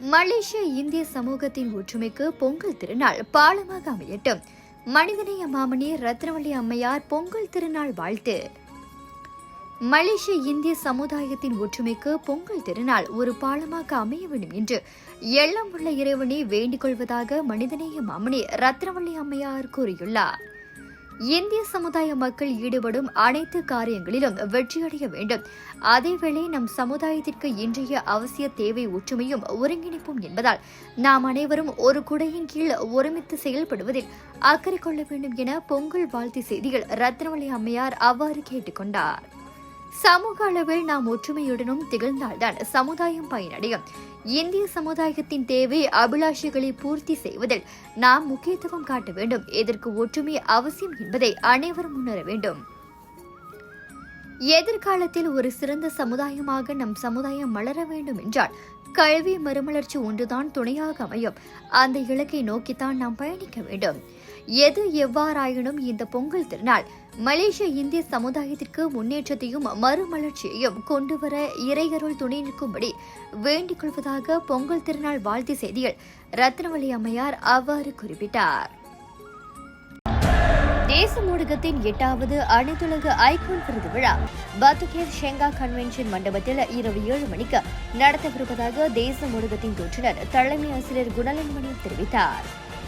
மலேசிய இந்திய சமூகத்தின் ஒற்றுமைக்கு பொங்கல் திருநாள் பாலமாக அமையட்டும். மனிதநேய மாமணி ரத்னவள்ளி அம்மையார் பொங்கல் திருநாள் வாழ்த்து. மலேசிய இந்திய சமுதாயத்தின் ஒற்றுமைக்கு பொங்கல் திருநாள் ஒரு பாலமாக அமைய வேண்டும் என்று எல்லாம் உள்ள இறைவனை வேண்டிக் கொள்வதாக மனிதநேய மாமணி ரத்னவள்ளி அம்மையார் கூறியுள்ளார். இந்திய சமுதாய மக்கள் ஈடுபடும் அனைத்து காரியங்களிலும் வெற்றியடைய வேண்டும். அதேவேளை நம் சமுதாயத்திற்கு இன்றைய அவசிய தேவை ஒற்றுமையும் ஒருங்கிணைப்பும் என்பதால் நாம் அனைவரும் ஒரு குடையின் கீழ் ஒருமித்து செயல்படுவதில் அக்கறை கொள்ள வேண்டும் என பொங்கல் வாழ்த்து செய்தியில் ரத்னவள்ளி அம்மையார் அவ்வாறு கேட்டுக்கொண்டார். சமூக அளவில் நாம் ஒற்றுமையுடனும் திகழ்ந்தால்தான் சமுதாயம் பயனடையும். இந்திய சமுதாயத்தின் தேவை அபிலாஷைகளை பூர்த்தி செய்வதில் நாம் முக்கியத்துவம் காட்ட வேண்டும். இதற்கு ஒற்றுமை அவசியம் என்பதை அனைவரும் உணர வேண்டும். எதிர்காலத்தில் ஒரு சிறந்த சமுதாயமாக நம் சமுதாயம் மலர வேண்டும் என்றால் கல்வி மறுமலர்ச்சி ஒன்றுதான் துணையாக அமையும். அந்த இலக்கை நோக்கித்தான் நாம் பயணிக்க வேண்டும். எது எவ்வாறாயினும் இந்த பொங்கல் திருநாள் மலேசிய இந்திய சமுதாயத்திற்கு முன்னேற்றத்தையும் மறுமலர்ச்சியையும் கொண்டுவர இறையருள் துணை நிற்கும்படி வேண்டிக் கொள்வதாக பொங்கல் திருநாள் வாழ்த்து செய்தியில் ரத்னவழி அம்மையார் அவ்வாறு குறிப்பிட்டார். தேச ஊடகத்தின் எட்டாவது அனைத்துலக ஐகோன் விருது விழா பத்துகேர் ஷெங்கா கன்வென்ஷன் மண்டபத்தில் இரவு ஏழு மணிக்கு நடத்தவிருப்பதாக தேச ஊடகத்தின் தொற்றினர் தலைமை ஆசிரியர் குணலன்மணி தெரிவித்தார்.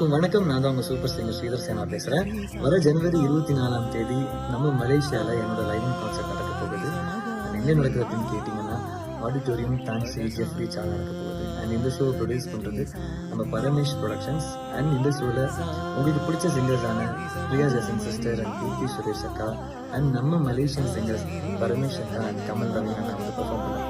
எல்லாருக்கும் வணக்கம். நான் தான் உங்க சூப்பர் சிங்கர் ஸ்ரீதர் சேனா பேசுறேன். வர ஜனவரி இருபத்தி நாலாம் தேதி நம்ம மலேசியால என்னோட லைவ் கான்சர்ட் நடக்க போகுது. என்ன நடக்குது நடக்கிறதுன்னு கேட்டீங்கன்னா ஆடிட்டோரியம் டான்ஸி ஜெஃப்ரி சால் நடக்க போகுது. அண்ட் இந்த ஷோ ப்ரொடியூஸ் பண்றது நம்ம பரமேஷ் ப்ரொடக்ஷன்ஸ் அண்ட் இந்த ஷோல உங்களுக்கு பிடிச்ச சிங்கர்ஸான Priya Jerson sister and Keerthi Suresh அக்கா. அண்ட் நம்ம மலேசியன் சிங்கர்ஸ் பரமேஷ் அக்கா அண்ட் கமல் ரவி அண்ணா வந்து பர்ஃபார்ம் பண்ண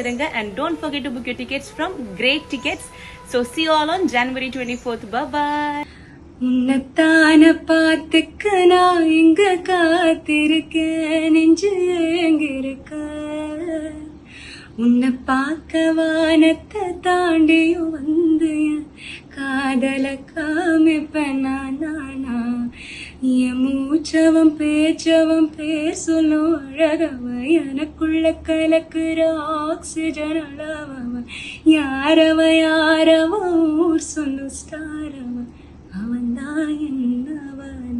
வந்துடுங்க and don't forget to book your tickets from great tickets so see all on January twenty fourth bye உன்னைத்தான பார்த்துக்க நான் இங்க காத்திருக்க நெஞ்சு எங்கிருக்க உன்னை பார்க்க வானத்தை தாண்டியும் வந்து என் காதல காமிப்பேன். நான் நானா. என் மூச்சவன் பேச்சவன் பேசணும் அழகவ எனக்குள்ள கலக்குற ஆக்சிஜன் அளவவ யாரவ யாரவ ஊர் சொன்ன ஸ்டாரவ அவன். தான் என்னவன்?